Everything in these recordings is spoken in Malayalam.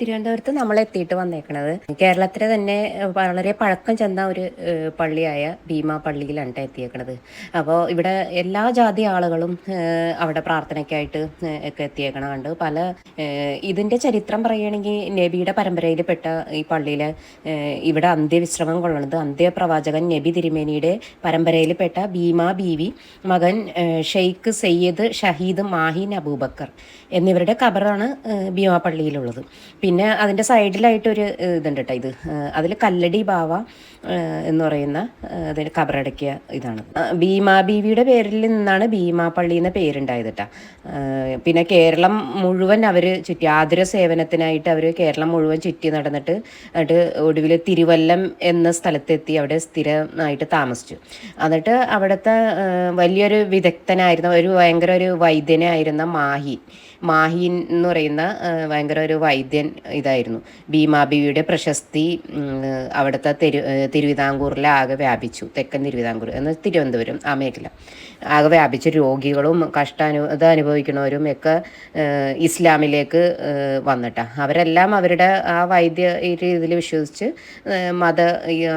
തിരുവനന്തപുരത്ത് നമ്മൾ എത്തിയിട്ട് വന്നേക്കണത്. കേരളത്തിലെ തന്നെ വളരെ പഴക്കം ചെന്ന ഒരു പള്ളിയായ ഭീമ പള്ളിയിലാണ് എത്തിയേക്കണത്. അപ്പോൾ ഇവിടെ എല്ലാ ജാതി ആളുകളും അവിടെ പ്രാർത്ഥനയ്ക്കായിട്ട് ഒക്കെ എത്തിയേക്കണ കണ്ട് പല ഇതിന്റെ ചരിത്രം പറയുകയാണെങ്കിൽ നബിയുടെ പരമ്പരയിൽപ്പെട്ട ഈ പള്ളിയിൽ ഇവിടെ അന്ത്യവിശ്രമം കൊള്ളുന്നത് അന്ത്യപ്രവാചകൻ നബി തിരുമേനിയുടെ പരമ്പരയിൽപ്പെട്ട ഭീമ ബീവി മകൻ ഷെയ്ഖ് സയ്യിദ് ഷഹീദ് മാഹിൻ അബൂബക്കർ എന്നിവരുടെ ഖബറാണ് ഭീമ പള്ളിയിലുള്ളത്. പിന്നെ അതിന്റെ സൈഡിലായിട്ട് ഒരു ഇതുണ്ട് കേട്ടോ ഇത്. അതിൽ കല്ലടി ബാവ എന്ന് പറയുന്ന അതിന് കബറടക്കിയ ഇതാണ്. ഭീമാ ബീവിയുടെ പേരിൽ നിന്നാണ് ഭീമാ പള്ളി എന്ന പേരുണ്ടായത് കേട്ടോ. പിന്നെ കേരളം മുഴുവൻ അവർ ചുറ്റി ആതുര സേവനത്തിനായിട്ട് അവർ കേരളം മുഴുവൻ ചുറ്റി നടന്നിട്ട് എന്നിട്ട് ഒടുവിൽ തിരുവല്ലം എന്ന സ്ഥലത്തെത്തി അവിടെ സ്ഥിരമായിട്ട് താമസിച്ചു. എന്നിട്ട് അവിടുത്തെ വലിയൊരു വിദഗ്ധനായിരുന്ന ഒരു ഭയങ്കര ഒരു വൈദ്യനായിരുന്ന മാഹി മാഹീൻ എന്ന് പറയുന്ന ഭയങ്കര ഒരു വൈദ്യൻ ഇതായിരുന്നു. ഭീമാബിയുടെ പ്രശസ്തി അവിടുത്തെ തിരു തിരുവിതാംകൂറിലെ ആകെ വ്യാപിച്ചു. തെക്കൻ തിരുവിതാംകൂർ എന്ന് തിരുവനന്തപുരം ആ മേഖല. ആകെ വ്യാപിച്ച രോഗികളും കഷ്ടാനു ഇത് അനുഭവിക്കുന്നവരും ഒക്കെ ഇസ്ലാമിലേക്ക് വന്നിട്ട. അവരെല്ലാം അവരുടെ ആ വൈദ്യ രീതിയിൽ വിശ്വസിച്ച് മത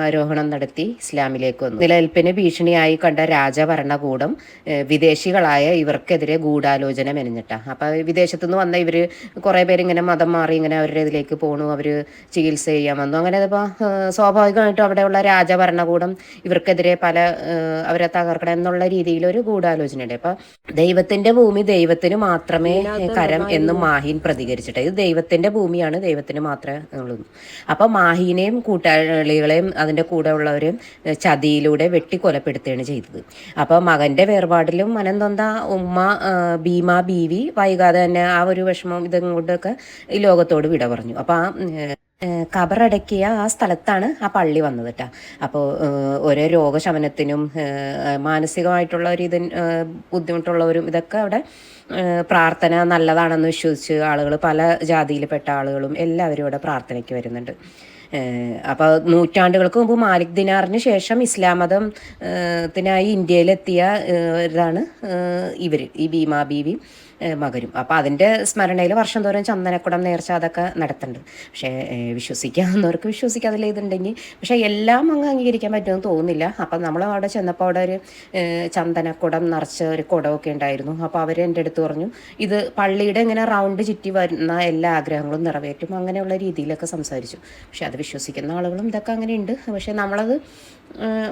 ആരോഹണം നടത്തി ഇസ്ലാമിലേക്ക് വന്നു. നിലനിൽപ്പിന് ഭീഷണിയായി കണ്ട രാജഭരണകൂടം വിദേശികളായ ഇവർക്കെതിരെ ഗൂഢാലോചന മെനഞ്ഞിട്ട അപ്പം വിദേശത്തുനിന്ന് വന്ന ഇവർ കുറേ പേര് ഇങ്ങനെ മതം മാറി ഇങ്ങനെ അവരുടെ ഇതിലേക്ക് പോണു അവർ ചികിത്സ ചെയ്യാൻ വന്നു. അങ്ങനെ അതിപ്പോൾ സ്വാഭാവികമായിട്ടും അവിടെയുള്ള രാജഭരണകൂടം ഇവർക്കെതിരെ പല അവരെ തകർക്കണം എന്നുള്ള രീതിയിൽ ഒരു ഗൂഢാലോചനയുണ്ട്. അപ്പം ദൈവത്തിന്റെ ഭൂമി ദൈവത്തിന് മാത്രമേ കരം എന്ന് മാഹിൻ പ്രതികരിച്ചിട്ട് ഇത് ദൈവത്തിന്റെ ഭൂമിയാണ് ദൈവത്തിന് മാത്രമേ ഉള്ളൂ. അപ്പം മാഹീനെയും കൂട്ടാളികളെയും അതിന്റെ കൂടെ ഉള്ളവരെയും ചതിയിലൂടെ വെട്ടിക്കൊലപ്പെടുത്തുകയാണ് ചെയ്തത്. അപ്പോൾ മകന്റെ വേർപാടിലും മനം ഉമ്മ ഭീമ ബീവി വൈകാതെ തന്നെ ആ ഒരു വിഷമം ഇതും കൊണ്ടൊക്കെ ഈ ലോകത്തോട് വിട പറഞ്ഞു. അപ്പോൾ ആ കബറടക്കിയ ആ സ്ഥലത്താണ് ആ പള്ളി വന്നത് അപ്പോൾ ഓരോ രോഗശമനത്തിനും മാനസികമായിട്ടുള്ള ഒരു ഇതിന് ബുദ്ധിമുട്ടുള്ളവരും ഇതൊക്കെ അവിടെ പ്രാർത്ഥന നല്ലതാണെന്ന് വിശ്വസിച്ച് ആളുകൾ പല ജാതിയിൽപ്പെട്ട ആളുകളും എല്ലാവരും ഇവിടെ പ്രാർത്ഥനയ്ക്ക് വരുന്നുണ്ട്. അപ്പോൾ നൂറ്റാണ്ടുകൾക്ക് മുമ്പ് മാലിക് ദിനാറിന് ശേഷം ഇസ്ലാം മതം ത്തിനായി ഇന്ത്യയിലെത്തിയ ഇതാണ് ഇവർ ഈ ഭീമാ ബീവി. മകരും. അപ്പോൾ അതിന്റെ സ്മരണയിൽ വർഷം തോറും ചന്ദനക്കുടം നേർച്ച അതൊക്കെ നടത്തുന്നുണ്ട്. പക്ഷേ വിശ്വസിക്കാവുന്നവർക്ക് വിശ്വസിക്കാതില്ല ഇതുണ്ടെങ്കിൽ പക്ഷേ എല്ലാം അങ്ങ് അംഗീകരിക്കാൻ പറ്റുമെന്ന് തോന്നുന്നില്ല. അപ്പം നമ്മൾ അവിടെ ചെന്നപ്പോൾ അവിടെ ഒരു ചന്ദനക്കുടം നിറച്ച ഒരു കുടമൊക്കെ ഉണ്ടായിരുന്നു. അപ്പോൾ അവർ എന്റെ അടുത്ത് പറഞ്ഞു ഇത് പള്ളിയുടെ ഇങ്ങനെ റൗണ്ട് ചുറ്റി വരുന്ന എല്ലാ ആഗ്രഹങ്ങളും നിറവേറ്റും. അങ്ങനെയുള്ള രീതിയിലൊക്കെ സംസാരിച്ചു. പക്ഷെ അത് വിശ്വസിക്കുന്ന ആളുകളും ഇതൊക്കെ അങ്ങനെയുണ്ട്. പക്ഷെ നമ്മളത്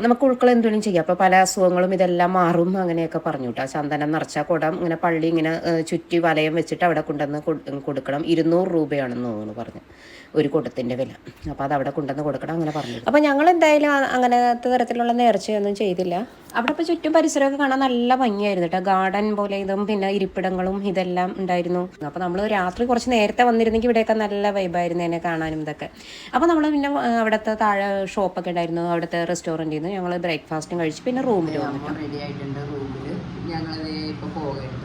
നമുക്ക് ഉൾക്കൊള്ള എന്തെങ്കിലും ചെയ്യാം. അപ്പോൾ പല അസുഖങ്ങളും ഇതെല്ലാം മാറും അങ്ങനെയൊക്കെ പറഞ്ഞു കേട്ടോ ചന്ദനം നിറച്ച കുടം ഇങ്ങനെ പള്ളി ഇങ്ങനെ ചുറ്റി വലയം വെച്ചിട്ട് അവിടെ കൊണ്ടുവന്ന് കൊടുക്കണം. ഇരുന്നൂറ് രൂപയാണെന്ന് തോന്നുന്നു പറഞ്ഞു. ഒരു കൂട്ടത്തിന്റെ വില. അപ്പോൾ അത് അവിടെ കൊണ്ടുവന്ന് കൊടുക്കണം അങ്ങനെ പറഞ്ഞു. അപ്പോൾ ഞങ്ങൾ എന്തായാലും അങ്ങനത്തെ തരത്തിലുള്ള നേർച്ചയൊന്നും ചെയ്തില്ല. അവിടെ ഇപ്പോൾ ചുറ്റും പരിസരമൊക്കെ കാണാൻ നല്ല ഭംഗിയായിരുന്നു കേട്ടോ. ഗാർഡൻ പോലെ ഇതും പിന്നെ ഇരിപ്പിടങ്ങളും ഇതെല്ലാം ഉണ്ടായിരുന്നു. അപ്പോൾ നമ്മൾ രാത്രി കുറച്ച് നേരത്തെ വന്നിരുന്നെങ്കിൽ ഇവിടെയൊക്കെ നല്ല വൈബായിരുന്നു എന്നെ കാണാനും ഇതൊക്കെ. അപ്പോൾ നമ്മൾ പിന്നെ അവിടുത്തെ താഴെ ഷോപ്പൊക്കെ ഉണ്ടായിരുന്നു. അവിടുത്തെ റെസ്റ്റോറന്റിൽ നിന്ന് ഞങ്ങൾ ബ്രേക്ക്ഫാസ്റ്റും കഴിച്ച് പിന്നെ റൂമിൽ വന്നു റെഡി ആയിട്ടുണ്ട് റൂമിൽ ഞങ്ങൾ ഇപ്പോൾ പോകരുത്.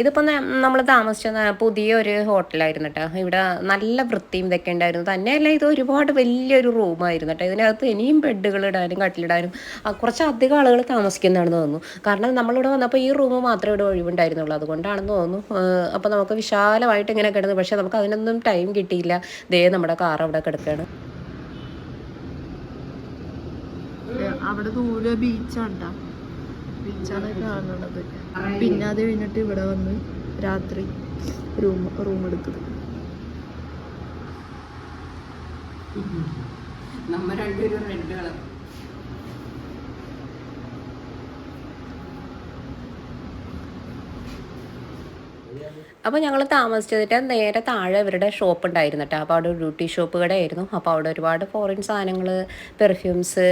ഇതിപ്പോൾ നമ്മൾ താമസിച്ച പുതിയൊരു ഹോട്ടലായിരുന്നു കേട്ടോ ഇവിടെ നല്ല വൃത്തിയും ഇതൊക്കെ ഉണ്ടായിരുന്നു. തന്നെയല്ല ഇത് ഒരുപാട് വലിയൊരു റൂമായിരുന്നു കേട്ടോ ഇതിനകത്ത് ഇനിയും ബെഡുകൾ ഇടാനും കട്ടിലിടാനും കുറച്ച് അധികം ആളുകൾ താമസിക്കുന്നതാണെന്ന് തോന്നുന്നു. കാരണം നമ്മളിവിടെ വന്നപ്പോൾ ഈ റൂം മാത്രമേ ഇവിടെ ഒഴിവുണ്ടായിരുന്നുള്ളൂ. അതുകൊണ്ടാണെന്ന് തോന്നുന്നു അപ്പോൾ നമുക്ക് വിശാലമായിട്ട് ഇങ്ങനെ കിടന്നു പക്ഷേ നമുക്ക് അതിനൊന്നും ടൈം കിട്ടിയില്ല. ദേ നമ്മുടെ കാർ അവിടെ കിടക്കുകയാണ് അവിടെ ദൂരെ ബീച്ചാണ്ടാ ബീച്ചാണ് കാണുന്നത്. പിന്നെ അത് കഴിഞ്ഞിട്ട് ഇവിടെ വന്ന് രാത്രി റൂം റൂം എടുത്തത്. നമ്മ രണ്ടുപേരും റെഡ് കളർ. അപ്പോൾ ഞങ്ങൾ താമസിച്ചതിട്ട് നേരെ താഴെ ഇവരുടെ ഷോപ്പ് ഉണ്ടായിരുന്നു കേട്ടോ അപ്പോൾ അവിടെ ബ്യൂട്ടി ഷോപ്പ് കടയായിരുന്നു. അപ്പോൾ അവിടെ ഒരുപാട് ഫോറിൻ സാധനങ്ങൾ പെർഫ്യൂംസ്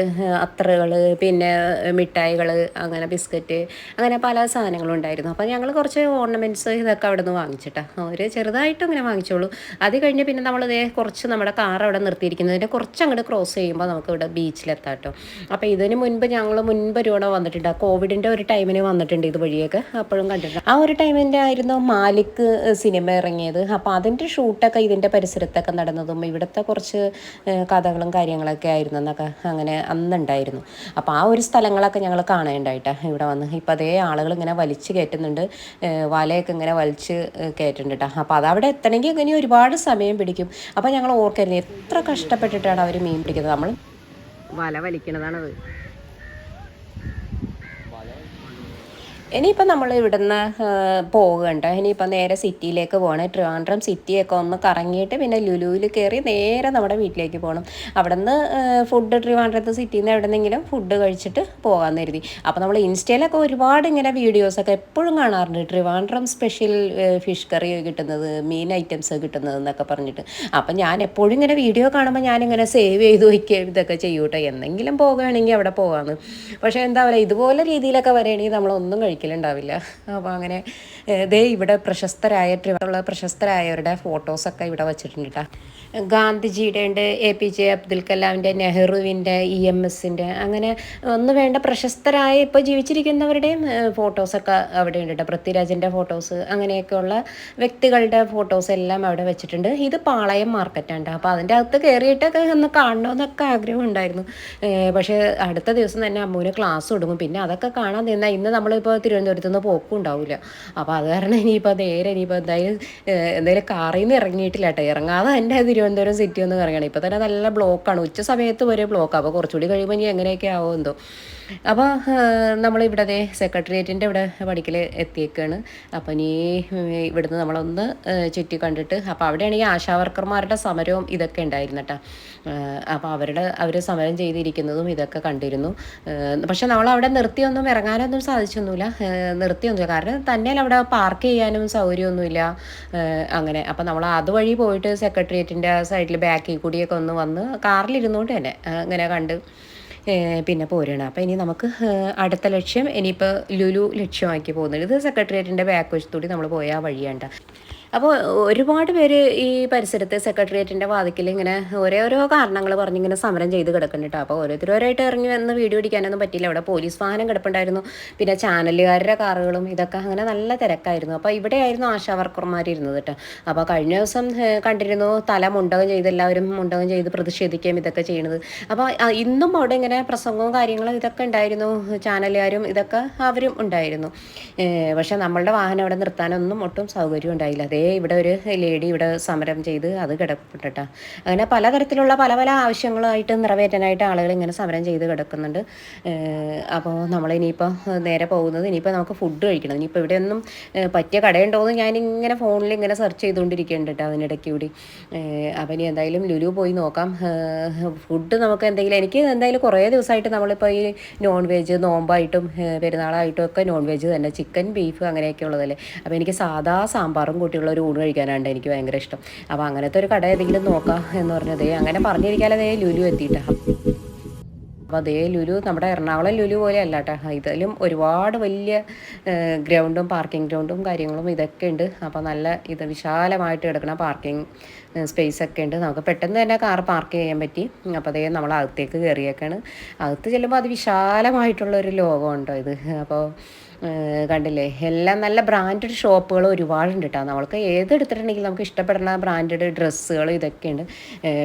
അത്രകൾ പിന്നെ മിഠായികൾ അങ്ങനെ ബിസ്ക്കറ്റ് അങ്ങനെ പല സാധനങ്ങളും ഉണ്ടായിരുന്നു. അപ്പോൾ ഞങ്ങൾ കുറച്ച് ഓർണമെന്റ്സ് ഇതൊക്കെ അവിടെ നിന്ന് വാങ്ങിച്ചിട്ടാ. ഒരു ചെറുതായിട്ട് അങ്ങനെ വാങ്ങിച്ചോളൂ. അത് കഴിഞ്ഞ് പിന്നെ നമ്മൾ ഇതേ കുറച്ച് നമ്മുടെ കാർ അവിടെ നിർത്തിയിരിക്കുന്നതിന്റെ കുറച്ച് അങ്ങോട്ട് ക്രോസ് ചെയ്യുമ്പോൾ നമുക്ക് ഇവിടെ ബീച്ചിലെത്താം കേട്ടോ അപ്പോൾ ഇതിന് മുൻപ് ഞങ്ങൾ മുൻപ് ഒരു തവണ വന്നിട്ടുണ്ട്. കോവിഡിന്റെ ഒരു ടൈമിന് വന്നിട്ടുണ്ട് ഇത് വഴിയൊക്കെ അപ്പോഴും കണ്ടിട്ടുണ്ട്. ആ ഒരു ടൈമിന്റെ ആയിരുന്നു മാലിക് സിനിമ ഇറങ്ങിയത്. അപ്പോൾ അതിന്റെ ഷൂട്ടൊക്കെ ഇതിന്റെ പരിസരത്തൊക്കെ നടന്നതും ഇവിടുത്തെ കുറച്ച് കഥകളും കാര്യങ്ങളൊക്കെ ആയിരുന്നു എന്നൊക്കെ അങ്ങനെ അന്നുണ്ടായിരുന്നു. അപ്പോൾ ആ ഒരു സ്ഥലങ്ങളൊക്കെ ഞങ്ങൾ കാണേണ്ടായിട്ടാണ് ഇവിടെ വന്ന്. ഇപ്പോൾ അതേ ആളുകൾ ഇങ്ങനെ വലിച്ചു കയറ്റുന്നുണ്ട്. വലയൊക്കെ ഇങ്ങനെ വലിച്ച് കയറ്റുന്നുണ്ട് കേട്ടോ അപ്പോൾ അതവിടെ എത്തണമെങ്കിൽ ഇങ്ങനെ ഒരുപാട് സമയം പിടിക്കും. അപ്പോൾ ഞങ്ങൾ ഓർക്കരുത്. എത്ര കഷ്ടപ്പെട്ടിട്ടാണ് അവർ മീൻ പിടിക്കുന്നത്? നമ്മൾ വല വലിക്കണതാണത്. ഇനിയിപ്പോൾ നമ്മൾ ഇവിടുന്ന് പോകണ്ട ഇനിയിപ്പോൾ നേരെ സിറ്റിയിലേക്ക് പോകണം ട്രിവാൻഡ്രം സിറ്റിയൊക്കെ ഒന്ന് കറങ്ങിയിട്ട് പിന്നെ ലുലുവിൽ കയറി നേരെ നമ്മുടെ വീട്ടിലേക്ക് പോകണം അവിടെ നിന്ന് ഫുഡ് ട്രിവാൻഡ്രത്ത് സിറ്റിയിൽ നിന്ന് എവിടെ നിന്നെങ്കിലും ഫുഡ് കഴിച്ചിട്ട് പോകാമെന്ന് കരുതി. അപ്പോൾ നമ്മൾ ഇൻസ്റ്റയിലൊക്കെ ഒരുപാട് ഇങ്ങനെ വീഡിയോസൊക്കെ എപ്പോഴും കാണാറുണ്ട്. ട്രിവാൻഡ്രം സ്പെഷ്യൽ ഫിഷ് കറി കിട്ടുന്നത് മീൻ ഐറ്റംസ് കിട്ടുന്നത് എന്നൊക്കെ പറഞ്ഞിട്ട്. അപ്പം ഞാൻ എപ്പോഴും ഇങ്ങനെ വീഡിയോ കാണുമ്പോൾ ഞാനിങ്ങനെ സേവ് ചെയ്ത് വയ്ക്കുകയും ഇതൊക്കെ ചെയ്യൂട്ടോ. എന്തെങ്കിലും പോകുകയാണെങ്കിൽ അവിടെ പോകാമെന്ന് പക്ഷേ എന്താ പറയുക ഇതുപോലെ രീതിയിലൊക്കെ വരികയാണെങ്കിൽ നമ്മളൊന്നും കഴിക്കലുണ്ടാവില്ല അപ്പോൾ അങ്ങനെ ഇതേ ഇവിടെ പ്രശസ്തരായ ട്രിവാൻഡ്രമുള്ള പ്രശസ്തരായവരുടെ ഫോട്ടോസൊക്കെ ഇവിടെ വെച്ചിട്ടുണ്ട് കേട്ടോ ഗാന്ധിജിയുടെ ഉണ്ട് എ പി ജെ അബ്ദുൽ കലാമിന്റെ നെഹ്റുവിന്റെ ഇ എം എസിന്റെ. അങ്ങനെ ഒന്ന് വേണ്ട പ്രശസ്തരായ ഇപ്പോൾ ജീവിച്ചിരിക്കുന്നവരുടെയും ഫോട്ടോസൊക്കെ അവിടെ ഉണ്ട് കേട്ടോ. പൃഥ്വിരാജിന്റെ ഫോട്ടോസ് അങ്ങനെയൊക്കെയുള്ള വ്യക്തികളുടെ ഫോട്ടോസ് എല്ലാം അവിടെ വെച്ചിട്ടുണ്ട്. ഇത് പാളയം മാർക്കറ്റാണ് അപ്പോൾ അതിന്റെ അകത്ത് കയറിയിട്ടൊക്കെ ഒന്ന് കാണണമെന്നൊക്കെ ആഗ്രഹം ഉണ്ടായിരുന്നു പക്ഷേ അടുത്ത ദിവസം തന്നെ അമ്മൂന് ക്ലാസ് തുടങ്ങും. പിന്നെ അതൊക്കെ കാണാൻ നിന്നാൽ ഇന്ന് നമ്മളിപ്പോൾ തിരുവനന്തപുരത്ത് നിന്ന് പോക്കും ഉണ്ടാവില്ല. അപ്പോൾ അത് കാരണം ഇനിയിപ്പോൾ നേരെ ഇനിയിപ്പോൾ എന്തായാലും എന്തായാലും കാറിൽ നിന്ന് ഇറങ്ങിയിട്ടില്ല കേട്ടോ. ഇറങ്ങാതെ തന്നെ തിരുവനന്തപുരം സിറ്റി ഒന്ന് കറങ്ങണം. ഇപ്പോൾ തന്നെ നല്ല ബ്ലോക്കാണ് ഉച്ച സമയത്ത് വരെ ബ്ലോക്കാണ് അപ്പോൾ കുറച്ചുകൂടി കഴിയുമ്പോൾ ഇനി എങ്ങനെയൊക്കെ ആവോ എന്തോ. അപ്പോൾ നമ്മളിവിടെ ദേ സെക്രട്ടേറിയറ്റിന്റെ ഇവിടെ പഠിക്കൽ എത്തിയേക്കാണ്. അപ്പം ഇനി ഇവിടുന്ന് നമ്മളൊന്ന് ചുറ്റി കണ്ടിട്ട് അപ്പോൾ അവിടെയാണെങ്കിൽ ആശാവർക്കർമാരുടെ സമരവും ഇതൊക്കെ ഉണ്ടായിരുന്നു കേട്ടോ അപ്പോൾ അവരുടെ അവർ സമരം ചെയ്തിരിക്കുന്നതും ഇതൊക്കെ കണ്ടിരുന്നു. പക്ഷേ നമ്മൾ അവിടെ നിർത്തിയൊന്നും ഇറങ്ങാനൊന്നും സാധിച്ചൊന്നുമില്ല. നിർത്തിയൊന്നുമില്ല. കാരണം തന്നെ അവിടെ പാർക്ക് ചെയ്യാനും സൗകര്യമൊന്നുമില്ല. അങ്ങനെ. അപ്പോൾ നമ്മൾ അതുവഴി പോയിട്ട് സെക്രട്ടേറിയറ്റിന്റെ സൈഡിൽ ബാക്കിൽ കൂടിയൊക്കെ ഒന്ന് വന്ന് കാറിലിരുന്നുകൊണ്ട് തന്നെ ഇങ്ങനെ കണ്ട് പിന്നെ പോരുകയാണ് അപ്പോൾ ഇനി നമുക്ക് അടുത്ത ലക്ഷ്യം ഇനിയിപ്പോൾ ലുലു ലക്ഷ്യമാക്കി പോകുന്നുണ്ട് ഇത് സെക്രട്ടേറിയറ്റിന്റെ ബാക്ക് വശത്തൂടി നമ്മൾ പോയ വഴിയാണ്ട അപ്പോൾ ഒരുപാട് പേര് ഈ പരിസരത്തെ സെക്രട്ടേറിയറ്റിന്റെ വാതിക്കൽ ഇങ്ങനെ ഓരോ ഓരോ കാരണങ്ങൾ പറഞ്ഞിങ്ങനെ സമരം ചെയ്ത് കിടക്കുന്നുണ്ട് അപ്പോൾ ഓരോരുത്തരോരായിട്ട് ഇറങ്ങി വന്ന് വീഡിയോ പിടിക്കാനൊന്നും പറ്റിയില്ല. അവിടെ പോലീസ് വാഹനം കിടപ്പുണ്ടായിരുന്നു. പിന്നെ ചാനലുകാരുടെ കാറുകളും ഇതൊക്കെ അങ്ങനെ നല്ല തിരക്കായിരുന്നു. അപ്പോൾ ഇവിടെയായിരുന്നു ആശാ വർക്കർമാർ ഇരുന്നത് കേട്ടോ അപ്പോൾ കഴിഞ്ഞ ദിവസം കണ്ടിരുന്നു തല മുണ്ടകം ചെയ്ത് എല്ലാവരും മുണ്ടകം ചെയ്ത് പ്രതിഷേധിക്കുകയും ഇതൊക്കെ ചെയ്യുന്നത് അപ്പോൾ ഇന്നും അവിടെ ഇങ്ങനെ പ്രസംഗവും കാര്യങ്ങളും ഇതൊക്കെ ഉണ്ടായിരുന്നു. ചാനലുകാരും ഇതൊക്കെ അവരും ഉണ്ടായിരുന്നു. പക്ഷേ നമ്മളുടെ വാഹനം അവിടെ നിർത്താനൊന്നും ഒട്ടും സൗകര്യം ഉണ്ടായില്ല. അതേ ഇവിടെ ഒരു ലേഡി ഇവിടെ സമരം ചെയ്ത് അത് കിടപ്പുണ്ടട്ടോ അങ്ങനെ പലതരത്തിലുള്ള പല പല ആവശ്യങ്ങളായിട്ട് നിറവേറ്റാനായിട്ട് ആളുകൾ ഇങ്ങനെ സമരം ചെയ്ത് കിടക്കുന്നുണ്ട്. അപ്പോൾ നമ്മൾ ഇനിയിപ്പോൾ നേരെ പോകുന്നത് ഇനിയിപ്പോൾ നമുക്ക് ഫുഡ് കഴിക്കണം. ഇനിയിപ്പോൾ ഇവിടെ ഒന്നും പറ്റിയ കടയുണ്ടോ എന്ന് ഞാനിങ്ങനെ ഫോണിൽ ഇങ്ങനെ സെർച്ച് ചെയ്തുകൊണ്ടിരിക്കുന്നുണ്ട് കേട്ടോ അതിനിടയ്ക്ക് കൂടി. അപ്പം ഇനി എന്തായാലും ലുലു പോയി നോക്കാം. ഫുഡ് നമുക്ക് എന്തെങ്കിലും എനിക്ക് എന്തായാലും കുറേ ദിവസമായിട്ട് നമ്മളിപ്പോൾ ഈ നോൺ വെജ് നോമ്പായിട്ടും പെരുന്നാളായിട്ടും ഒക്കെ നോൺ വെജ് തന്നെ. ചിക്കൻ ബീഫ് അങ്ങനെയൊക്കെ ഉള്ളതല്ലേ. അപ്പോൾ എനിക്ക് സാധാ സാമ്പാറും കൂട്ടിയുള്ള ഒരു ഊണ് കഴിക്കാനാണ് എനിക്ക് ഭയങ്കര ഇഷ്ടം. അപ്പോൾ അങ്ങനത്തെ ഒരു കട ഏതെങ്കിലും നോക്കാം എന്ന് പറഞ്ഞതേ അങ്ങനെ പറഞ്ഞിരിക്കാതെ ദേ ലുലു എത്തിയിട്ടാണ് അപ്പോൾ അതേ ലുലു നമ്മുടെ എറണാകുളം ലുലു പോലെ അല്ല കേട്ടോ ഇതിലും ഒരുപാട് വലിയ ഗ്രൗണ്ടും പാർക്കിംഗ് ഗ്രൗണ്ടും കാര്യങ്ങളും ഇതൊക്കെ ഉണ്ട്. അപ്പോൾ നല്ല ഇത് വിശാലമായിട്ട് കിടക്കുന്ന പാർക്കിംഗ് സ്പേസ് ഒക്കെ ഉണ്ട്. നമുക്ക് പെട്ടെന്ന് തന്നെ കാർ പാർക്ക് ചെയ്യാൻ പറ്റി. അപ്പോൾ അതേ നമ്മൾ അകത്തേക്ക് കയറിയേക്കാണ് അകത്ത് ചെല്ലുമ്പോൾ അത് വിശാലമായിട്ടുള്ള ഒരു ലോകമുണ്ടോ ഇത്? അപ്പോൾ കണ്ടില്ലേ? എല്ലാം നല്ല ബ്രാൻഡഡ് ഷോപ്പുകൾ ഒരുപാടുണ്ട് കേട്ടോ നമ്മൾക്ക് ഏതെടുത്തിട്ടുണ്ടെങ്കിലും നമുക്ക് ഇഷ്ടപ്പെടുന്ന ബ്രാൻഡഡ് ഡ്രസ്സുകൾ ഇതൊക്കെയുണ്ട്.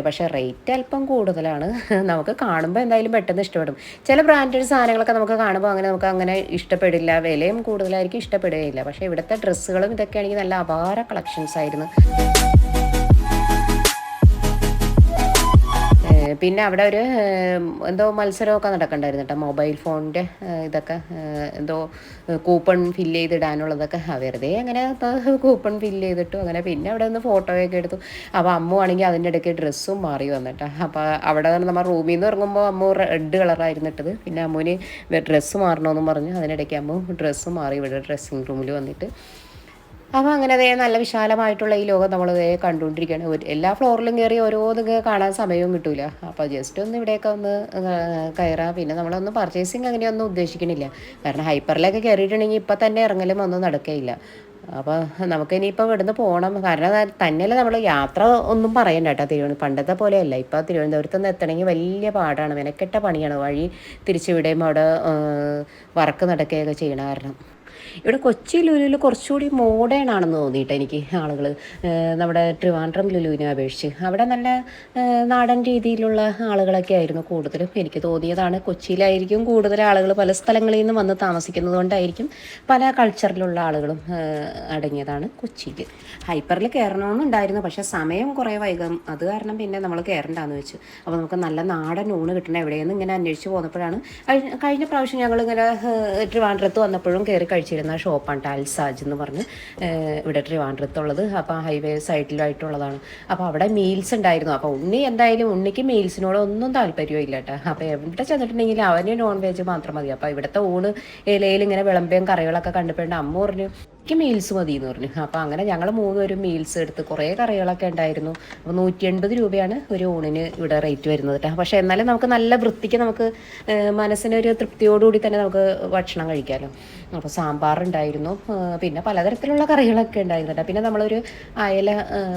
പക്ഷേ റേറ്റ് അല്പം കൂടുതലാണ്. നമുക്ക് കാണുമ്പോൾ എന്തായാലും പെട്ടെന്ന് ഇഷ്ടപ്പെടും. ചില ബ്രാൻഡഡ് സാധനങ്ങളൊക്കെ നമുക്ക് കാണുമ്പോൾ അങ്ങനെ നമുക്ക് അങ്ങനെ ഇഷ്ടപ്പെടില്ല. വിലയും കൂടുതലായിരിക്കും ഇഷ്ടപ്പെടുകയില്ല. പക്ഷേ ഇവിടുത്തെ ഡ്രസ്സുകളും ഇതൊക്കെയാണെങ്കിൽ നല്ല അപാര കളക്ഷൻസ് ആയിരുന്നു. പിന്നെ അവിടെ ഒരു എന്തോ മത്സരമൊക്കെ നടക്കണ്ടായിരുന്നു കേട്ടോ. മൊബൈൽ ഫോണിന്റെ ഇതൊക്കെ എന്തോ കൂപ്പൺ ഫില്ല് ചെയ്തിടാനുള്ളതൊക്കെ. വെറുതെ അങ്ങനെ കൂപ്പൺ ഫില്ല് ചെയ്തിട്ടു അങ്ങനെ. പിന്നെ അവിടെ നിന്ന് ഫോട്ടോയൊക്കെ എടുത്തു. അപ്പോൾ അമ്മു ആണെങ്കിൽ അതിന്റെ ഇടയ്ക്ക് ഡ്രസ്സും മാറി വന്നിട്ടാ. അപ്പോൾ അവിടെ നമ്മൾ റൂമിൽ നിന്ന് ഇറങ്ങുമ്പോൾ അമ്മു റെഡ് കളറായിരുന്നു ഇട്ടത്. പിന്നെ അമ്മുവിന് ഡ്രസ്സ് മാറണമെന്നും പറഞ്ഞു. അതിനിടയ്ക്ക് അമ്മു ഡ്രസ്സ് മാറി ഇവിടെ ഡ്രസ്സിങ് റൂമിൽ വന്നിട്ട് അപ്പോൾ അങ്ങനെ അതേ നല്ല വിശാലമായിട്ടുള്ള ഈ ലോകം നമ്മൾ ഇതേ കണ്ടുകൊണ്ടിരിക്കുകയാണ്. എല്ലാ ഫ്ലോറിലും കയറി ഓരോന്നും കാണാൻ സമയവും കിട്ടൂല. അപ്പോൾ ജസ്റ്റ് ഒന്ന് ഇവിടെയൊക്കെ ഒന്ന് കയറാം. പിന്നെ നമ്മളൊന്നും പർച്ചേസിങ് അങ്ങനെയൊന്നും ഉദ്ദേശിക്കണില്ല. കാരണം ഹൈപ്പറിലൊക്കെ കയറിയിട്ടുണ്ടെങ്കിൽ ഇപ്പം തന്നെ ഇറങ്ങലും ഒന്നും നടക്കുകയില്ല അപ്പോൾ നമുക്ക് ഇനിയിപ്പോൾ ഇവിടുന്ന് പോകണം കാരണം അത് തന്നെയല്ല നമ്മൾ യാത്ര ഒന്നും പറയണ്ട കേട്ടോ തിരുവനന്തപുരം പണ്ടത്തെ പോലെയല്ല. ഇപ്പോൾ തിരുവനന്തപുരത്ത് നിന്ന് എത്തണമെങ്കിൽ വലിയ പാടാണ്. മെനക്കെട്ട പണിയാണ്. വഴി തിരിച്ചു വിടുമ്പോൾ അവിടെ വർക്ക് നടക്കുകയൊക്കെ ചെയ്യണ കാരണം. ഇവിടെ കൊച്ചി ലുലുവിൽ കുറച്ചുകൂടി മോഡേൺ ആണെന്ന് തോന്നിയിട്ട് എനിക്ക് ആളുകൾ നമ്മുടെ ട്രിവാൻഡ്രം ലുലുവിനെ അപേക്ഷിച്ച്. അവിടെ നല്ല നാടൻ രീതിയിലുള്ള ആളുകളൊക്കെ ആയിരുന്നു കൂടുതലും. എനിക്ക് തോന്നിയതാണ് കൊച്ചിയിലായിരിക്കും കൂടുതൽ ആളുകൾ പല സ്ഥലങ്ങളിൽ നിന്ന് വന്ന് താമസിക്കുന്നത് കൊണ്ടായിരിക്കും പല കൾച്ചറിലുള്ള ആളുകളും അടങ്ങിയതാണ് കൊച്ചിയിൽ ഹൈപ്പറിൽ കയറണമെന്നുണ്ടായിരുന്നു പക്ഷേ സമയം കുറേ വൈകും. അത് കാരണം പിന്നെ നമ്മൾ കയറണ്ടാന്ന് വെച്ചു. അപ്പോൾ നമുക്ക് നല്ല നാടൻ ഊണ് കിട്ടണം എവിടെയെന്ന് ഇങ്ങനെ അന്വേഷിച്ച് പോന്നപ്പോഴാണ്. കഴിഞ്ഞ പ്രാവശ്യം ഞങ്ങൾ ഇങ്ങനെ ട്രിവാൻഡ്രത്ത് വന്നപ്പോഴും കയറി കഴിച്ചിരുന്ന ഷോപ്പാണ് ടാൽസാജ് എന്ന് പറഞ്ഞ് ഇവിടെ ട്രിവാൻഡ്രത്തുള്ളത്. അപ്പോൾ ഹൈവേ സൈഡിലായിട്ടുള്ളതാണ്. അപ്പോൾ അവിടെ മീൽസ് ഉണ്ടായിരുന്നു. അപ്പോൾ ഉണ്ണി എന്തായാലും ഉണ്ണിക്ക് മീൽസിനോട് ഒന്നും താല്പര്യവും ഇല്ല കേട്ടോ അപ്പോൾ എവിടെ ചെന്നിട്ടുണ്ടെങ്കിൽ അവന് നോൺ വെജ് മാത്രം മതി. അപ്പോൾ ഇവിടുത്തെ ഊണ് ഇലയിൽ ഇങ്ങനെ വിളമ്പയും കറികളൊക്കെ കണ്ടപ്പോഴുണ്ട് അമ്മ പറഞ്ഞു എനിക്ക് മീൽസ് മതി എന്ന് പറഞ്ഞു. അപ്പോൾ അങ്ങനെ ഞങ്ങൾ മൂന്നുപേരും മീൽസ് എടുത്ത് കുറേ കറികളൊക്കെ ഉണ്ടായിരുന്നു. അപ്പോൾ നൂറ്റി എൺപത് രൂപയാണ് ഒരു ഊണിന് ഇവിടെ റേറ്റ് വരുന്നത് കേട്ടോ പക്ഷേ എന്നാലും നമുക്ക് നല്ല വൃത്തിക്ക് നമുക്ക് മനസ്സിനൊരു തൃപ്തിയോടുകൂടി തന്നെ നമുക്ക് ഭക്ഷണം കഴിക്കാമല്ലോ അപ്പോൾ സാമ്പാറുണ്ടായിരുന്നു. പിന്നെ പലതരത്തിലുള്ള കറികളൊക്കെ ഉണ്ടായിരുന്നു കേട്ടോ പിന്നെ നമ്മളൊരു അയല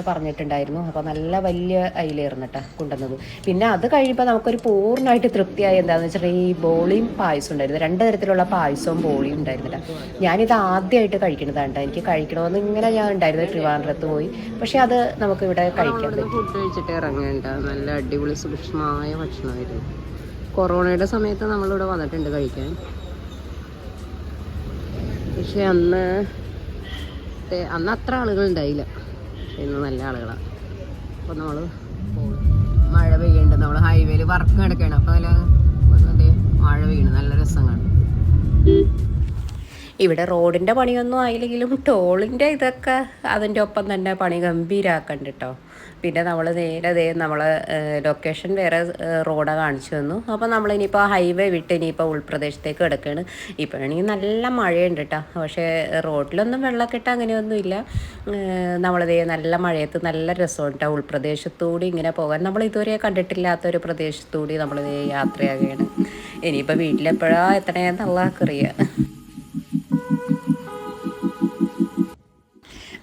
പറഞ്ഞിട്ടുണ്ടായിരുന്നു. അപ്പോൾ നല്ല വലിയ അയിലായിരുന്നു കേട്ടോ കൊണ്ടുവന്നത്. പിന്നെ അത് കഴിയുമ്പോൾ നമുക്കൊരു പൂർണമായിട്ട് തൃപ്തിയായി എന്താണെന്ന് വെച്ചിട്ടുണ്ടെങ്കിൽ ഈ ബോളിയും പായസം ഉണ്ടായിരുന്നു. രണ്ട് തരത്തിലുള്ള പായസവും ബോളിയും ഉണ്ടായിരുന്നു കേട്ടോ ഞാനിത് ആദ്യമായിട്ട് കേട്ടോ എനിക്ക് കഴിക്കണമെന്ന് ഇങ്ങനെ ഞാൻ ഉണ്ടായിരുന്നു ട്രിവാൻഡ്രത്ത് പോയി. പക്ഷെ അത് നമുക്ക് ഇവിടെ കഴിക്കാൻ ഫുഡ് കഴിച്ചിട്ട് ഇറങ്ങേണ്ട. നല്ല അടിപൊളി സൂക്ഷ്മമായ ഭക്ഷണമായിരുന്നു. കൊറോണയുടെ സമയത്ത് നമ്മളിവിടെ വന്നിട്ടുണ്ട് കഴിക്കാൻ. പക്ഷെ അന്ന് അന്ന് അത്ര ആളുകൾ ഉണ്ടായില്ല. പക്ഷെ ഇന്ന് നല്ല ആളുകളാണ് അപ്പോൾ നമ്മൾ മഴ പെയ്യുന്നുണ്ട് നമ്മൾ ഹൈവേയിൽ വർക്ക് കിടക്കുകയാണ് അപ്പോൾ നല്ല മഴ പെയ്യണം. നല്ല രസം. ഇവിടെ റോഡിന്റെ പണിയൊന്നും ആയില്ലെങ്കിലും ടോളിന്റെ ഇതൊക്കെ അതിന്റെ ഒപ്പം തന്നെ പണി ഗംഭീരാക്കണ്ട കേട്ടോ പിന്നെ നമ്മൾ നേരെ ദേ നമ്മൾ ലൊക്കേഷൻ വേറെ റോഡാണ് കാണിച്ചു തന്നു. അപ്പോൾ നമ്മൾ ഇനിയിപ്പോൾ ഹൈവേ വിട്ട് ഇനിയിപ്പോൾ ഉൾപ്രദേശത്തേക്ക് കിടക്കുകയാണ് ഇപ്പോഴാണെങ്കിൽ നല്ല മഴയുണ്ട് കേട്ടോ പക്ഷേ റോഡിലൊന്നും വെള്ളക്കെട്ട് അങ്ങനെയൊന്നുമില്ല നമ്മളിതേ നല്ല മഴയത്ത് നല്ല രസമുണ്ട്. കേട്ടോ ഉൾപ്രദേശത്തൂടി ഇങ്ങനെ പോകാൻ. നമ്മൾ ഇതുവരെ കണ്ടിട്ടില്ലാത്തൊരു പ്രദേശത്തൂടി നമ്മൾ യാത്രയാകുകയാണ് ഇനിയിപ്പോൾ വീട്ടിലെപ്പോഴാണ് എത്തണേന്നുള്ള അറിയാം.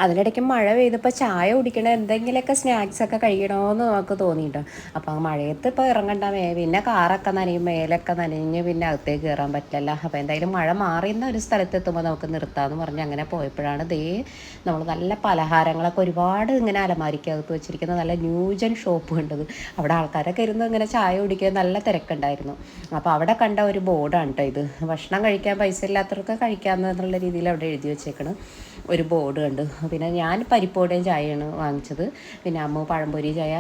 അതിനിടയ്ക്ക് മഴ പെയ്തപ്പോൾ ചായ കുടിക്കണ എന്തെങ്കിലുമൊക്കെ സ്നാക്സ് ഒക്കെ കഴിക്കണമെന്ന് നമുക്ക് തോന്നിയിട്ടോ. അപ്പോൾ മഴയത്ത് ഇപ്പോൾ ഇറങ്ങണ്ട മേ പിന്നെ കാറൊക്കെ നനയും മേലൊക്കെ നനഞ്ഞ് പിന്നെ അകത്തേക്ക് കയറാൻ പറ്റില്ല. അപ്പോൾ എന്തായാലും മഴ മാറിയുന്ന ഒരു സ്ഥലത്ത് എത്തുമ്പോൾ നമുക്ക് നിർത്താമെന്ന് പറഞ്ഞ് അങ്ങനെ പോയപ്പോഴാണ് ദേ നമ്മൾ നല്ല പലഹാരങ്ങളൊക്കെ ഒരുപാട് ഇങ്ങനെ അലമാരിക്കകത്ത് വെച്ചിരിക്കുന്ന നല്ല ന്യൂജൻ ഷോപ്പ് കണ്ടത്. അവിടെ ആൾക്കാരൊക്കെ ഇരുന്ന് ഇങ്ങനെ ചായ കുടിക്കാൻ നല്ല തിരക്കുണ്ടായിരുന്നു. അപ്പോൾ അവിടെ കണ്ട ഒരു ബോർഡാണ് കേട്ടോ ഇത്. ഭക്ഷണം കഴിക്കാൻ പൈസ ഇല്ലാത്തവർക്ക് കഴിക്കാമെന്നുള്ള രീതിയിൽ അവിടെ എഴുതി വെച്ചേക്കണം. ഒരു ബോർഡ് കണ്ടു. പിന്നെ ഞാൻ പരിപ്പോടെയും ചായയാണ് വാങ്ങിച്ചത്. പിന്നെ അമ്മ പഴംപൊരി ചായ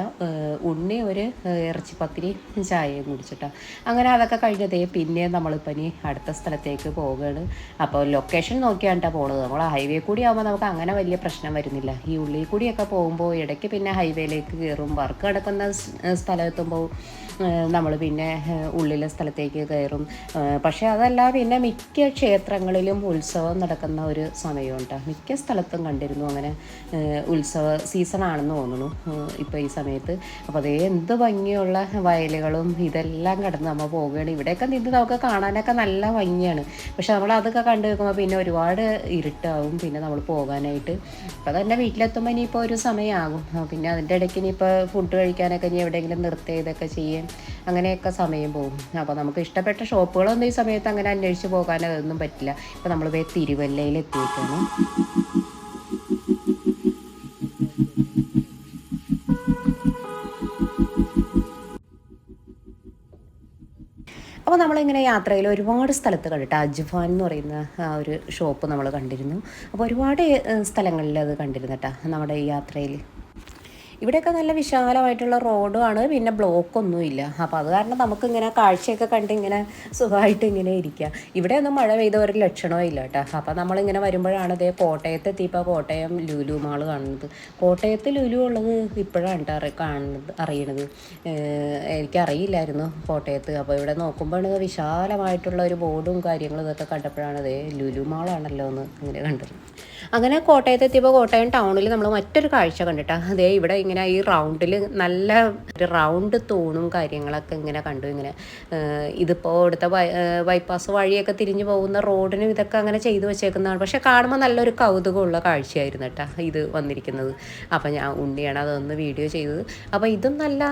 ഉണ്ണി ഒരു ഇറച്ചിപ്പത്തിരി ചായയും കുടിച്ചിട്ടാണ് അങ്ങനെ അതൊക്കെ കഴിഞ്ഞതേ പിന്നെ നമ്മളിപ്പോൾ ഇനി അടുത്ത സ്ഥലത്തേക്ക് പോവുകയാണ്. അപ്പോൾ ലൊക്കേഷൻ നോക്കിയാണ് പോണത്. നമ്മൾ ഹൈവേ കൂടി ആകുമ്പോൾ നമുക്ക് അങ്ങനെ വലിയ പ്രശ്നം വരുന്നില്ല. ഈ ഉള്ളിൽ കൂടിയൊക്കെ പോകുമ്പോൾ ഇടയ്ക്ക് പിന്നെ ഹൈവേയിലേക്ക് കയറും വർക്ക് കിടക്കുന്ന സ് സ്ഥലം എത്തുമ്പോൾ നമ്മൾ പിന്നെ ഉള്ളിലെ സ്ഥലത്തേക്ക് കയറും. പക്ഷെ അതല്ല പിന്നെ മിക്ക ക്ഷേത്രങ്ങളിലും ഉത്സവം നടക്കുന്ന ഒരു സമയമുണ്ട്. മിക്ക സ്ഥലത്തും കണ്ടിരുന്നു അങ്ങനെ ഉത്സവ സീസൺ ആണെന്ന് തോന്നുന്നു ഇപ്പോൾ ഈ സമയത്ത്. അപ്പോൾ അതേ എന്ത് ഭംഗിയുള്ള വയലുകളും ഇതെല്ലാം കടന്ന് നമ്മൾ പോവുകയാണ്. ഇവിടെയൊക്കെ നിന്ന് നമുക്ക് കാണാനൊക്കെ നല്ല ഭംഗിയാണ്. പക്ഷെ നമ്മൾ അതൊക്കെ കണ്ടു വെക്കുമ്പോൾ പിന്നെ ഒരുപാട് ഇരുട്ടാവും പിന്നെ നമ്മൾ പോകാനായിട്ട്. അപ്പോൾ തന്നെ വീട്ടിലെത്തുമ്പോൾ ഇനിയിപ്പോൾ ഒരു സമയമാകും പിന്നെ അതിന്റെ ഇടയ്ക്ക് ഇനിയിപ്പോൾ ഫുഡ് കഴിക്കാനൊക്കെ ഇനി എവിടെയെങ്കിലും നിർത്തി ഇതൊക്കെ ചെയ്യാൻ. അങ്ങനെയൊക്കെ സമയം പോകും. അപ്പോൾ നമുക്ക് ഇഷ്ടപ്പെട്ട ഷോപ്പുകളൊന്നും ഈ സമയത്ത് അങ്ങനെ അന്വേഷിച്ച് പോകാൻ അതൊന്നും പറ്റില്ല. ഇപ്പോൾ നമ്മൾ പോയി തിരുവല്ലയിൽ എത്തിയിട്ടാണ് അപ്പോൾ നമ്മളിങ്ങനെ യാത്രയിൽ ഒരുപാട് സ്ഥലത്ത് കണ്ടിട്ട് അജ്ഫാൻ എന്ന് പറയുന്ന ആ ഒരു ഷോപ്പ് നമ്മൾ കണ്ടിരുന്നു. അപ്പോൾ ഒരുപാട് സ്ഥലങ്ങളിൽ അത് കണ്ടിരുന്നു കേട്ടോ നമ്മുടെ ഈ യാത്രയിൽ. ഇവിടെയൊക്കെ നല്ല വിശാലമായിട്ടുള്ള റോഡുമാണ് പിന്നെ ബ്ലോക്കൊന്നും ഇല്ല അപ്പോൾ അത് കാരണം നമുക്കിങ്ങനെ കാഴ്ചയൊക്കെ കണ്ട് ഇങ്ങനെ സുഖമായിട്ട് ഇങ്ങനെ ഇരിക്കുക ഇവിടെയൊന്നും മഴ പെയ്ത ഒരു ലക്ഷണവും ഇല്ല കേട്ടോ. അപ്പോൾ നമ്മളിങ്ങനെ വരുമ്പോഴാണ് ഇതേ കോട്ടയത്ത് എത്തിയപ്പോൾ കോട്ടയം ലുലു മാൾ കാണുന്നത്. കോട്ടയത്ത് ലുലു ഉള്ളത് ഇപ്പോഴാണ് കേട്ടോ കാണുന്നത് അറിയണത്. എനിക്കറിയില്ലായിരുന്നു കോട്ടയത്ത്. അപ്പോൾ ഇവിടെ നോക്കുമ്പോഴാണ് വിശാലമായിട്ടുള്ള ഒരു ബോർഡും കാര്യങ്ങളും ഇതൊക്കെ കണ്ടപ്പോഴാണ് അതേ ലുലു മാളാണല്ലോ എന്ന് ഇങ്ങനെ കണ്ടത്. അങ്ങനെ കോട്ടയത്ത് എത്തിയപ്പോൾ കോട്ടയം ടൗണിൽ നമ്മൾ മറ്റൊരു കാഴ്ച കണ്ടിട്ടാണ് അതേ ഇവിടെ ഇങ്ങനെ ഈ റൗണ്ടിൽ നല്ല ഒരു റൗണ്ട് തൂണും കാര്യങ്ങളൊക്കെ ഇങ്ങനെ കണ്ടു. ഇങ്ങനെ ഇതിപ്പോൾ ഇവിടുത്തെ ബൈപ്പാസ് വഴിയൊക്കെ തിരിഞ്ഞു പോകുന്ന റോഡിനും ഇതൊക്കെ അങ്ങനെ ചെയ്തു വെച്ചേക്കുന്നതാണ്. പക്ഷെ കാണുമ്പോൾ നല്ലൊരു കൗതുകമുള്ള കാഴ്ചയായിരുന്നു കേട്ടോ ഇത് വന്നിരിക്കുന്നത്. അപ്പോൾ ഞാൻ ഉണ്ണിയാണ് അതൊന്ന് വീഡിയോ ചെയ്തത്. അപ്പോൾ ഇതും നല്ല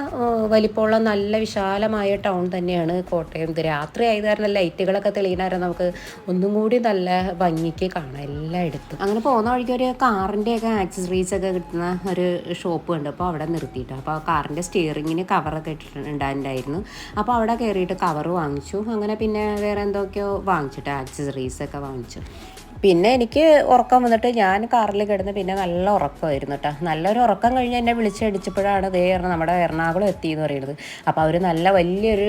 വലിപ്പമുള്ള നല്ല വിശാലമായ ടൗൺ തന്നെയാണ് കോട്ടയം. ഇത് രാത്രി ആയത് കാരണം ലൈറ്റുകളൊക്കെ തെളിയുന്ന നമുക്ക് ഒന്നും കൂടി നല്ല ഭംഗിക്ക് കാണാം എല്ലായിടത്തും. അങ്ങനെ പോകുന്ന വഴിക്ക് ഒരു കാറിന്റെയൊക്കെ ആക്സസറീസ് ഒക്കെ കിട്ടുന്ന ഒരു ഷോപ്പ് ഉണ്ട് അപ്പോൾ അവിടെ നിർത്തിയിട്ട്. അപ്പോൾ കാറിന്റെ സ്റ്റിയറിങ്ങിന് കവറൊക്കെ ഇട്ടിട്ടുണ്ടായിരുന്നു അപ്പോൾ അവിടെ കയറിയിട്ട് കവർ വാങ്ങിച്ചു. അങ്ങനെ പിന്നെ വേറെ എന്തൊക്കെയോ വാങ്ങിച്ചിട്ട് ആക്സസറീസൊക്കെ വാങ്ങിച്ചു. പിന്നെ എനിക്ക് ഉറക്കം വന്നിട്ട് ഞാൻ കാറിൽ കിടന്ന് പിന്നെ നല്ല ഉറക്കമായിരുന്നു കേട്ടോ നല്ലൊരു ഉറക്കം കഴിഞ്ഞ് എന്നെ വിളിച്ചടിച്ചപ്പോഴാണ് ദേ നമ്മുടെ എറണാകുളം എത്തി എന്ന് പറയുന്നത്. അപ്പോൾ അവർ നല്ല വലിയൊരു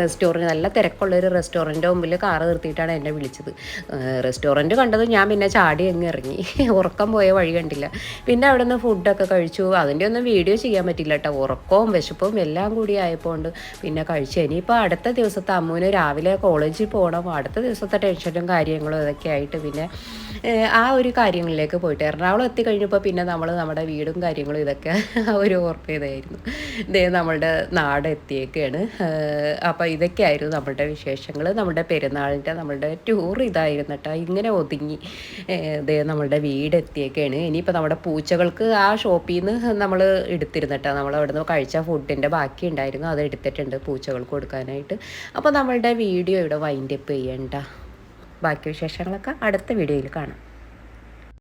റെസ്റ്റോറന്റ് നല്ല തിരക്കുള്ളൊരു റെസ്റ്റോറന്റ് മുമ്പിൽ കാറ് നിർത്തിയിട്ടാണ് എന്നെ വിളിച്ചത്. റെസ്റ്റോറന്റ് കണ്ടത് ഞാൻ പിന്നെ ചാടി അങ്ങ് ഇറങ്ങി. ഉറക്കം പോയ വഴി കണ്ടില്ല. പിന്നെ അവിടെ നിന്ന് ഫുഡൊക്കെ കഴിച്ചു. അതിന്റെ ഒന്നും വീഡിയോ ചെയ്യാൻ പറ്റില്ല കേട്ടോ ഉറക്കവും വിശപ്പും എല്ലാം കൂടി ആയപ്പോണ്ട് പിന്നെ കഴിച്ചു. ഇനിയിപ്പോൾ അടുത്ത ദിവസത്തെ അമ്മൂന് രാവിലെ കോളേജിൽ പോകണം അടുത്ത ദിവസത്തെ ടെൻഷനും കാര്യങ്ങളും ഇതൊക്കെ ആയിട്ട് പിന്നെ ആ ഒരു കാര്യങ്ങളിലേക്ക് പോയിട്ട് എറണാകുളം എത്തിക്കഴിഞ്ഞപ്പോൾ പിന്നെ നമ്മൾ നമ്മുടെ വീടും കാര്യങ്ങളും ഇതൊക്കെ ഒരു ഓർമ്മ ചെയ്തായിരുന്നു ഇതേ നമ്മളുടെ നാട് എത്തിയേക്കാണ്. അപ്പോൾ ഇതൊക്കെയായിരുന്നു നമ്മളുടെ വിശേഷങ്ങൾ നമ്മുടെ പെരുന്നാളിന്റെ നമ്മളുടെ ടൂർ ഇതായിരുന്നു കേട്ടോ ഇങ്ങനെ ഒതുങ്ങി ഇതേ നമ്മളുടെ വീട് എത്തിയേക്കാണ്. ഇനിയിപ്പോൾ നമ്മുടെ പൂച്ചകൾക്ക് ആ ഷോപ്പിൽ നിന്ന് നമ്മൾ എടുത്തിരുന്നു കേട്ടോ നമ്മൾ അവിടെ നിന്ന് കഴിച്ച ഫുഡിന്റെ ബാക്കി ഉണ്ടായിരുന്നു. അത് എടുത്തിട്ടുണ്ട് പൂച്ചകൾക്ക് കൊടുക്കാനായിട്ട്. അപ്പോൾ നമ്മളുടെ വീഡിയോ ഇവിടെ വൈൻഡപ്പ് ചെയ്യണ്ട. ബാക്കി വിശേഷങ്ങളൊക്കെ അടുത്ത വീഡിയോയിൽ കാണാം.